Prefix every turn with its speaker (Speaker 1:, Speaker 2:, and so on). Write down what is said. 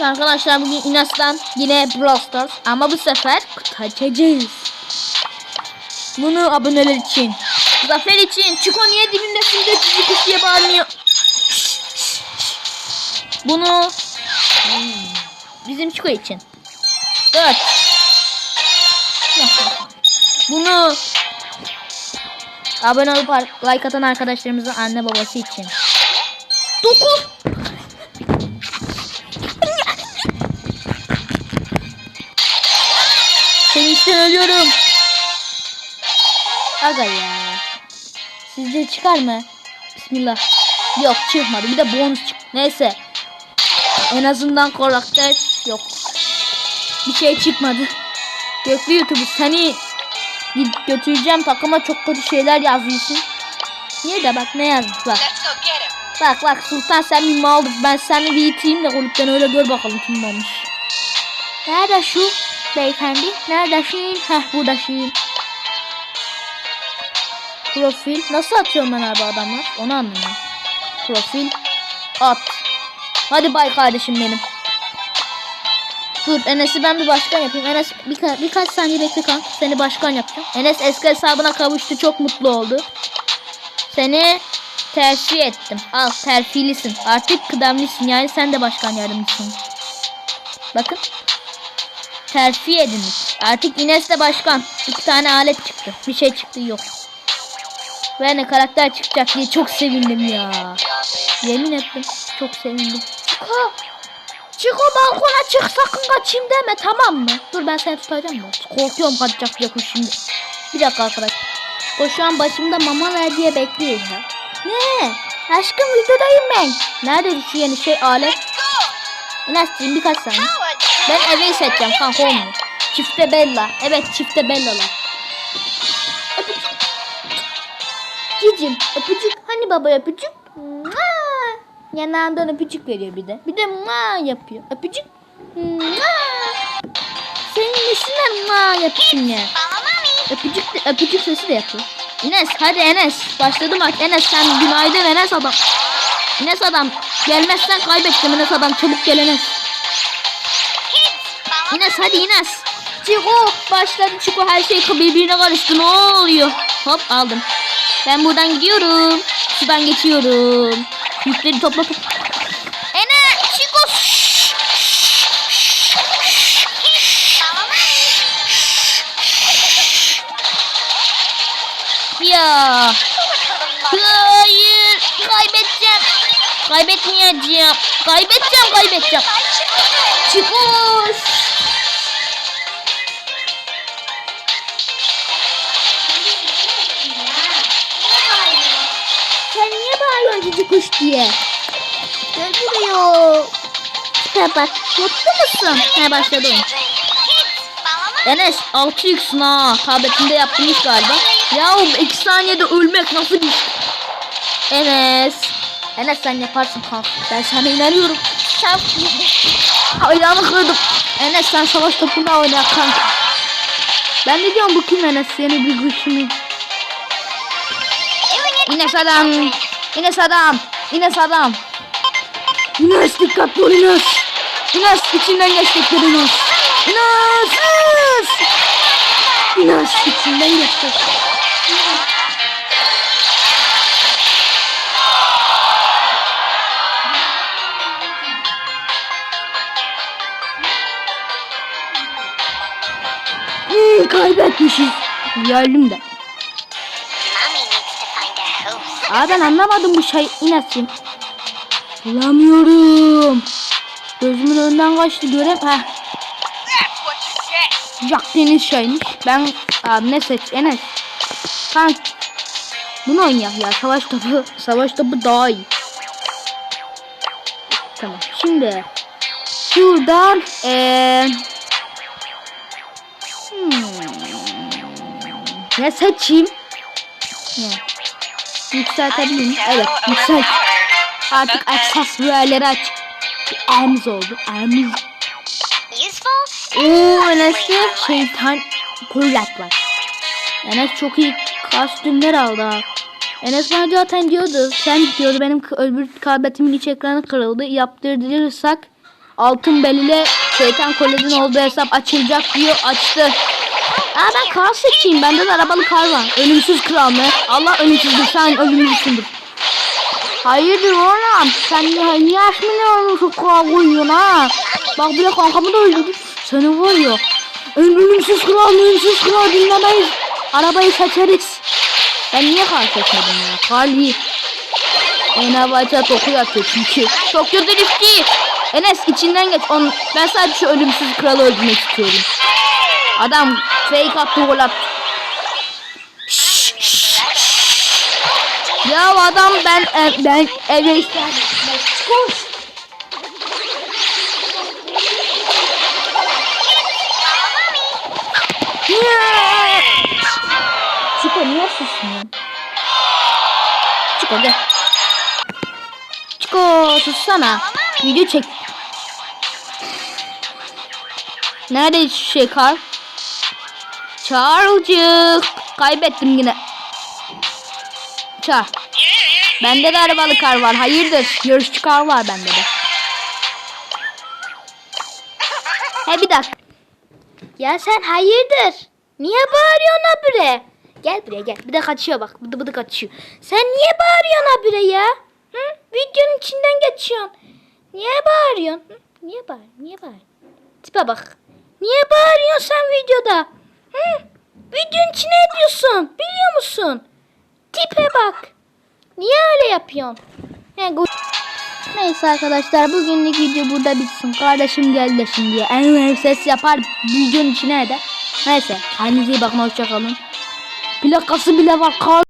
Speaker 1: Arkadaşlar bugün Inas'tan yine Brawl Stars ama bu sefer kutu açacağız. Bunu aboneler için. Zafer için. Çiko niye dibimdesin de cici kuş diye bağırmıyor. Bunu bizim Çiko için. Dört. Bunu abone olup like atan arkadaşlarımızın anne babası için. Dokuz. Aga ya. Sizce çıkar mı? Bismillah. Yok çıkmadı. Bir de bonus çık. Neyse. En azından karakter yok. Bir şey çıkmadı. Göklü YouTube seni git götüreceğim takıma çok kötü şeyler yazıyorsun. Niye de bak ne yazmış bak. Bak bak Sultan sen bir maldır. Ben seni bir iteyim de kulüpten öyle gör bakalım kim olmuş. Nerede şu beyefendi? Nerede Şirin? Heh burada Şirin. Profil. Nasıl atıyorum ben abi adamlar? Onu anlamıyorum. Profil. At. Hadi bay kardeşim benim. Dur Enes'i ben bir başkan yapayım. Enes birka birkaç saniye bekle kanka. Seni başkan yapacağım. Enes eski hesabına kavuştu. Çok mutlu oldu. Seni terfi ettim. Al terfilisin. Artık kıdemlisin. Yani sen de başkan yardımcısın. Bakın. Terfi edilmiş. Artık Ines de başkan. İki tane alet çıktı. Bir şey çıktı yok. Ve ne karakter çıkacak diye çok sevindim ya. Yemin ettim. Çok sevindim. Çiko. Çiko balkona çık sakın kaçayım deme tamam mı? Dur ben seni tutacağım mı? Korkuyorum kaçacak diye şimdi. Bir dakika arkadaş. O şu an başımda mama ver diye bekliyor ya. Ne? Aşkım videodayım ben. Nerede şu yeni şey alet? İnasçığım birkaç saniye. Ben evi seçeceğim kanka olmuyor. Çifte Bella. Evet çifte Bella'lar. Cicim öpücük. Hani baba öpücük? Mua. Yanağından öpücük veriyor bir de. Bir de mua yapıyor. Öpücük. Mua. Senin nesine mua yapıyorsun ya? Öpücük de, öpücük sesi de yapıyor. Enes hadi Enes. Başladı maç. Enes sen günaydın Enes adam. Enes adam. Gelmezsen kaybedeceğim Enes adam. Çabuk gel Enes. Ines hadi Ines. Çiko başladı Çiko her şey birbirine karıştı ne oluyor? Hop aldım. Ben buradan gidiyorum. Sudan geçiyorum. Yükleri topla topla. Ene
Speaker 2: mommy.
Speaker 1: Ya. Hayır. Kaybedeceğim. Kaybetmeyeceğim. Kaybedeceğim kaybedeceğim. Diye? Buraya. Tipe bak. Mutlu musun? He başladı oyun.
Speaker 2: Kids, follow mommy.
Speaker 1: Enes 6 yıksın ha. Tabletinde yapmış galiba. Ya 2 saniyede ölmek nasıl bir şey? Enes. Enes sen yaparsın kanka. Ben sana inanıyorum. Sen... Ayağını kırdım. Enes sen savaş topunda oyna kanka. Ben de diyorum bu kim Enes seni bir kuşunu. Enes adam. Enes adam. Enes adam. Enes dikkatli ol Enes. Enes içinden geçecekler Enes. Enes. Enes. Enes içinden geçecek. Hmm, kaybetmişiz. Geldim de.
Speaker 2: A host.
Speaker 1: Aa ben anlamadım bu şey inesin. Bulamıyorum. Gözümün önünden kaçtı
Speaker 2: you get.
Speaker 1: Jack Deniz şeymiş. Ben abi ne seç Enes. Kan bunu oynayak ya. Savaş topu. Savaş topu daha iyi. Tamam. Şimdi şuradan eee hmm, ne seçeyim? Ne? Yükseltebilir miyim? Evet, yükselt. Artık aksesuarları aç. Armuz oldu. Armuz.
Speaker 2: Useful.
Speaker 1: Oo Enes'te şeytan var. Enes çok iyi kostümler aldı. Enes bana zaten diyordu. Sen diyordu benim öbür tabletimin iç ekranı kırıldı. Yaptırırsak altın belirle şeytan koledin olduğu hesap açılacak diyor açtı. Aa ben kar seçeyim. Bende de arabalı kar var. Ölümsüz kral mı? Allah ölümsüzdür. Sen ölümlüsündür. Hayırdır oğlum? Sen niye, aşmıyor şu kral koyuyorsun ha? Bak bile kankamı da öldürdü. Seni var ya. Ölümsüz kral, ölümsüz kral dinlemeyiz. Arabayı seçeriz. Ben niye kar seçmedim ya? Kar iyi. Enabaca toku atıyor çünkü. Çok kötü lifti. Enes içinden geç. On, ben sadece ölümsüz kralı öldürmek istiyorum. Adam fake attı gol attı. Şşş, şşş, şşş. Ya adam ben e, ben eve istedim. Koş. Çiko niye susmuyorsun? Çiko gel. Çiko sussana. Video çek. Nerede şey kar? Çağrılcık. Kaybettim yine. Çağır. Bende de arabalı kar var. Hayırdır? Yarışçı kar var bende de. He bir dakika. Ya sen hayırdır? Niye bağırıyorsun habire? Gel buraya gel. Bir de kaçıyor bak. Bıdı bıdı kaçıyor. Sen niye bağırıyorsun habire ya? Hı? Videonun içinden geçiyorsun. Niye bağırıyorsun? Hı? Niye bağır? Niye bağır? Tipe bak. Niye bağırıyorsun sen videoda? Hı? Videonun içine ediyorsun. Biliyor musun? Tipe bak. Niye öyle yapıyorsun? He, gu- Neyse arkadaşlar bugünlük video burada bitsin. Kardeşim geldi şimdi. En ses yapar videonun içine eder. Neyse kendinize iyi bakın hoşçakalın. Plakası bile var.